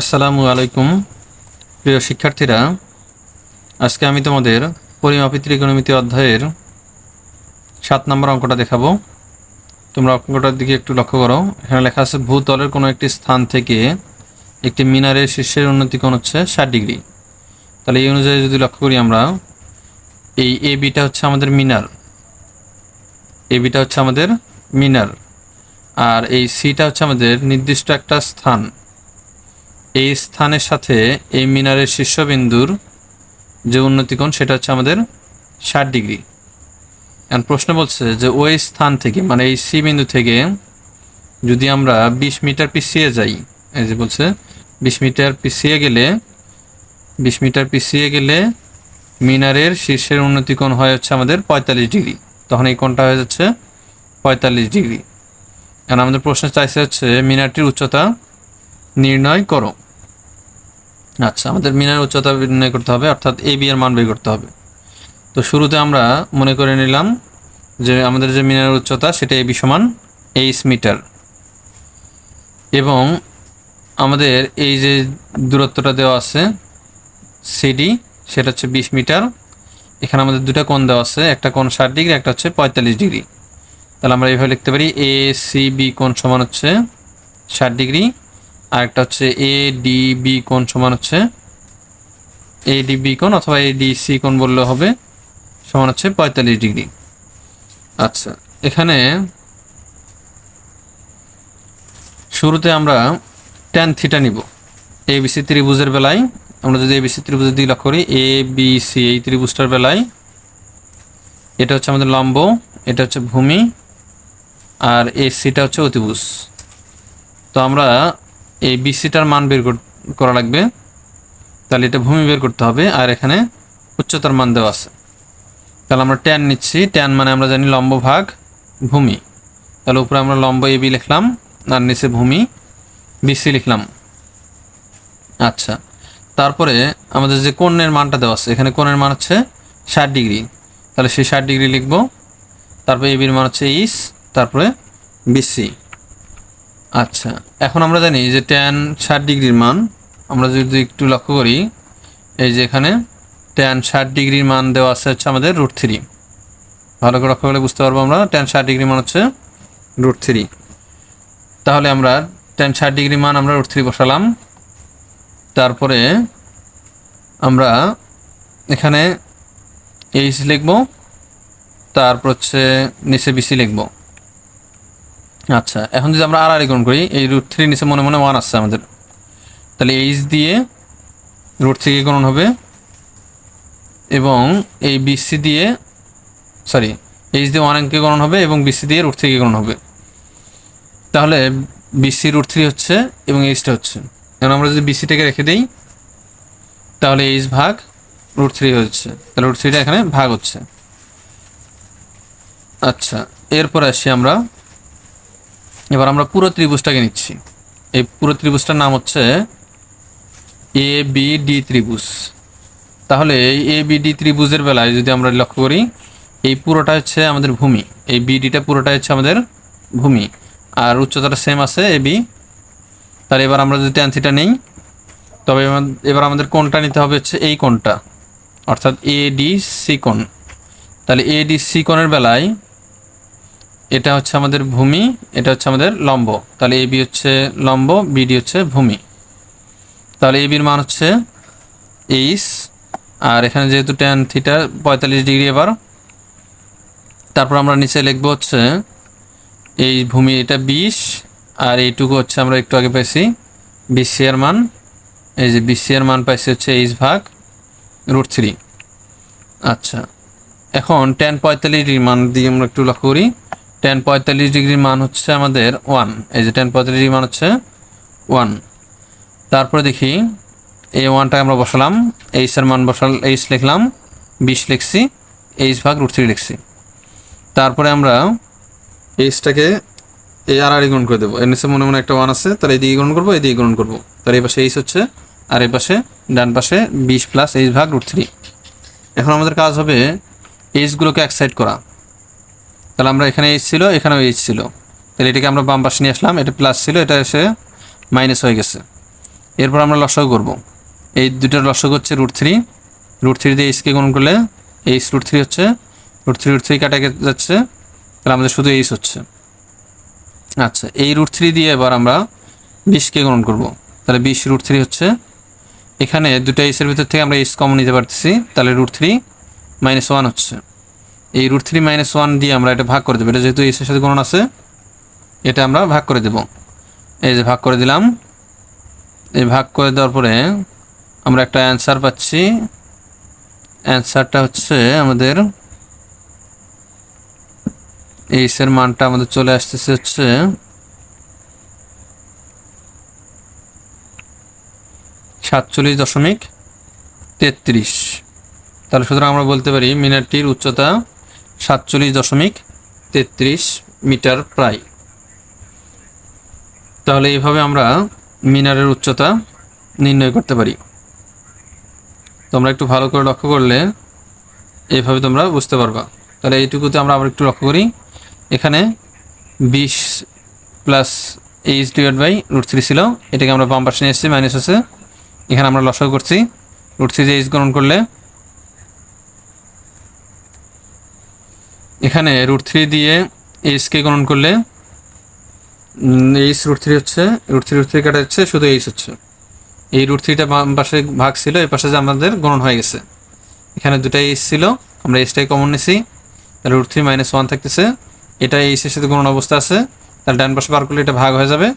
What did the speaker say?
আসসালামু আলাইকুম। প্রিয় শিক্ষার্থীরা, আজকে আমি তোমাদের পরিমাপী ত্রিকোণমিতি অধ্যায়ের সাত নম্বর অঙ্কটা দেখাবো। তোমরা অঙ্কটার দিকে একটু লক্ষ্য করো। এখানে লেখা আছে, ভূতলের কোনো একটি স্থান থেকে একটি মিনারের শীর্ষের উন্নতি কোণ হচ্ছে ষাট ডিগ্রি। তাহলে এই অনুযায়ী যদি লক্ষ্য করি আমরা, এই এ বিটা হচ্ছে আমাদের মিনার। এ বিটা হচ্ছে আমাদের মিনার। আর এই সিটা হচ্ছে আমাদের নির্দিষ্ট একটা স্থান। এই স্থানের সাথে এই মিনারের শীর্ষবিন্দুর যে উন্নতিকোণ, সেটা হচ্ছে আমাদের ষাট ডিগ্রি। এখন প্রশ্ন বলছে যে ওই স্থান থেকে মানে এই সি বিন্দু থেকে যদি আমরা বিশ মিটার পিছিয়ে যাই, এই যে বলছে, বিশ মিটার পিছিয়ে গেলে, বিশ মিটার পিছিয়ে গেলে মিনারের শীর্ষের উন্নতিকোণ হয় হচ্ছে আমাদের পঁয়তাল্লিশ ডিগ্রি। তখন এই কোণটা হয়ে যাচ্ছে পঁয়তাল্লিশ ডিগ্রি। এখন আমাদের প্রশ্ন চাইছে হচ্ছে মিনারটির উচ্চতা নির্ণয় করো। আচ্ছা আমাদের মিনার উচ্চতা নির্ণয় করতে হবে, অর্থাৎ এ বি এর মান বের করতে হবে। তো শুরুতে আমরা মনে করে নিলাম যে আমাদের যে মিনার উচ্চতা, সেটা এ বি সমান এইচ মিটার। এবং আমাদের এই যে দূরত্বটা দেওয়া আছে সিডি সেটা হচ্ছে বিশ মিটার। এখানে আমাদের দুটো কোণ দেওয়া আছে, একটা কোণ ষাট ডিগ্রি, একটা হচ্ছে পঁয়তাল্লিশ ডিগ্রি। তাহলে আমরা এইভাবে লিখতে পারি এ সি বি কোণ সমান হচ্ছে ষাট ডিগ্রি। আর একটা হচ্ছে এ ডি বি সমান হচ্ছে এ ডি বি অথবা এ ডি সি কোণ বললে হবে সমান হচ্ছে পঁয়তাল্লিশ ডিগ্রি। আচ্ছা এখানে শুরুতে আমরা ট্যান থিটা নিব। এ বিসি ত্রিভুজের বেলায় আমরা যদি এ বিসি ত্রিভুজের দিকে লক্ষ্য করি এ বি সি এই ত্রিভুজটার বেলায় এটা হচ্ছে আমাদের লম্ব, এটা হচ্ছে ভূমি, আর এ সিটা হচ্ছে অতিভুজ। তো আমরা এই বিসিটার মান বের কর- লাগবে। তাহলে এটা ভূমি বের করতে হবে, আর এখানে উচ্চতার মান দেওয়া আছে। তাহলে আমরা ট্যান নিচ্ছি। ট্যান মানে আমরা জানি লম্ব ভাগ ভূমি। তাহলে উপরে আমরা লম্ব এ বি লিখলাম, আর নিচে ভূমি বিসি লিখলাম। আচ্ছা। তারপরে আমাদের যে কোণের মানটা দেওয়া আছে, এখানে কোণের মান হচ্ছে ষাট ডিগ্রি। তাহলে সেই ষাট ডিগ্রি লিখব। তারপরে এবির মান হচ্ছে ইস তারপরে বিসি আচ্ছা এখন আমরা জানি যে ট্যান ষাট ডিগ্রির মান, আমরা যদি একটু লক্ষ্য করি, এই যে এখানে ট্যান ষাট ডিগ্রির মান দেওয়া আছে হচ্ছে আমাদের রুট থ্রি ভালো করে লক্ষ্য করলে বুঝতে পারব আমরা ট্যান ষাট ডিগ্রি মান হচ্ছে রুট থ্রি তাহলে আমরা ট্যান ষাট ডিগ্রি মান আমরা রুট থ্রি বসালাম। তারপরে আমরা এখানে এইচ লিখব, তারপর হচ্ছে নিচে বিসি লিখব। আচ্ছা এখন যদি আমরা আর গ্রহণ করি, এই রুট থ্রি নিচে মনে মনে ওয়ান আসছে আমাদের। তাহলে এইচ দিয়ে রুট থ্রি গ্রহণ হবে, এবং এই বিসি দিয়ে সরি এইচ দিয়ে ওয়ান অঙ্কে গ্রহণ হবে, এবং বিসি দিয়ে রুট থ্রি গ্রহণ হবে। তাহলে বিসি রুট থ্রি হচ্ছে, এবং এইচটা হচ্ছে। এখন আমরা যদি বিসিটাকে রেখে দিই, তাহলে এইচ ভাগ রুট থ্রি হচ্ছে। তাহলে রুট থ্রিটা এখানে ভাগ হচ্ছে। আচ্ছা এরপর আসি আমরা এবার আমরা পুরো ত্রিভুজটাকে নিচ্ছি। এই পুরো ত্রিভুজটার নাম হচ্ছে এ বি ডি ত্রিভুজ। তাহলে এই এ বি ডি ত্রিভুজের বেলায় যদি আমরা লক্ষ্য করি, এই পুরোটা হচ্ছে আমাদের ভূমি। এই বিডিটা পুরোটা হচ্ছে আমাদের ভূমি। আর উচ্চতাটা সেম আছে এ বি তাহলে এবার আমরা যদি ট্যান থিটা নেই, তবে এবার- আমাদের কোনটা নিতে হবে হচ্ছে এই কোণটা। অর্থাৎ এ ডি সি তাহলে এ ডি সি বেলায় এটা হচ্ছে আমাদের ভূমি, এটা হচ্ছে আমাদের লম্ব। তাহলে এ বি হচ্ছে লম্ব বিডি হচ্ছে ভূমি। তাহলে এ বির মান হচ্ছে এইস আর এখানে যেহেতু ট্যান থিটা পঁয়তাল্লিশ ডিগ্রি এবার, তারপর আমরা নিচে লিখব হচ্ছে এই ভূমি এটা বিশ, আর এইটুকু হচ্ছে আমরা একটু আগে পাইছি বিসি এর মান। এই যে বিসি এর মান পাইছি হচ্ছে এইচ ভাগ রুট থ্রি। আচ্ছা এখন টেন পঁয়তাল্লিশ ডিগ্রি মান দিয়ে আমরা একটু লক্ষ্য করি। টেন পঁয়তাল্লিশ ডিগ্রির মান হচ্ছে আমাদের ওয়ান এই যে টেন পঁয়তাল্লিশ ডিগ্রি মান হচ্ছে ওয়ান তারপরে দেখি, এই ওয়ানটা আমরা বসালাম এইচ এর মান বসাল এইচ লিখলাম, বিশ লিখছি এইচ ভাগ রুট থ্রি লিখছি। তারপরে আমরা এইচটাকে এই আর আর গুণ করে দেবো। এর নিচে মনে মনে একটা ওয়ান আছে, তাহলে এদিকে গ্রহণ করব এদিকে গ্রহণ করব। তাহলে এই পাশে এইচ হচ্ছে, আর এই পাশে ডান পাশে বিশ প্লাস এইচ ভাগ রুট থ্রি এখন আমাদের কাজ হবে এইচগুলোকে এক সাইড করা। তাহলে আমরা এখানে এইচ ছিল, এখানেও এইচ ছিল। তাহলে এটাকে আমরা বাম পাশে নিয়ে আসলাম, এটা প্লাস ছিল, এটা এসে মাইনাস হয়ে গেছে। এরপর আমরা লসাগু করব। এই দুটার লসাগু হচ্ছে রুট থ্রি রুট থ্রি দিয়ে এইচকে গুণ করলে এইচ রুট থ্রি হচ্ছে রুট থ্রি রুট থ্রি কাটা যাচ্ছে, তাহলে আমাদের শুধু এইচ হচ্ছে। আচ্ছা এই রুট থ্রি দিয়ে এবার আমরা বিশকে গ্রহণ করব। তাহলে বিশ রুট থ্রি হচ্ছে, এখানে দুটো এইচের ভিতর থেকে আমরা এইচ কমন নিতে পারতেছি। তাহলে রুট থ্রি মাইনাস ওয়ান হচ্ছে। এই রুট থ্রি মাইনাস ওয়ান দিয়ে আমরা এটা ভাগ করে দেবো। এটা যেহেতু এইচের সাথে গণন আছে, এটা আমরা ভাগ করে দেব। এই যে ভাগ করে দিলাম। এই ভাগ করে দেওয়ার পরে আমরা একটা অ্যান্সার পাচ্ছি। অ্যান্সারটা হচ্ছে আমাদের এইচের মানটা আমাদের চলে আসতেছে হচ্ছে সাতচল্লিশ দশমিক তেত্রিশ। তাহলে সুতরাং আমরা বলতে পারি মিনারটির উচ্চতা সাতচল্লিশ দশমিক তেত্রিশ মিটার প্রায়। তাহলে এইভাবে আমরা মিনারের উচ্চতা নির্ণয় করতে পারি। তোমরা একটু ভালো করে লক্ষ্য করলে এইভাবে তোমরা বুঝতে পারবা। তাহলে এইটুকুতে আমরা আবার একটু লক্ষ্য করি। এখানে বিশ plus H divide by root three ছিল। এটাকে আমরা বাম পাশে নিয়ে এসেছি মাইনাস আছে। এখানে আমরা লসাগু করছি। রুট থ্রি এইচ গ্রহণ করলে এখানে রুট থ্রি দিয়ে এইচকে গণন করলে এইচ রুট থ্রি হচ্ছে রুট থ্রি রুট থ্রি কাটা যাচ্ছে শুধু এইচ হচ্ছে। এই রুট থ্রিটা পাশে ভাগ ছিল, এই পাশে যে আমাদের গণন হয়ে গেছে। এখানে দুটাই এইচ ছিল, আমরা এইচটাই কমন নিছি। তাহলে রুট থ্রি মাইনাস ওয়ান থাকতেছে। এটা এইচের সাথে গণন অবস্থা আছে। তাহলে ডান পাশে বার করলে এটা ভাগ হয়ে যাবে।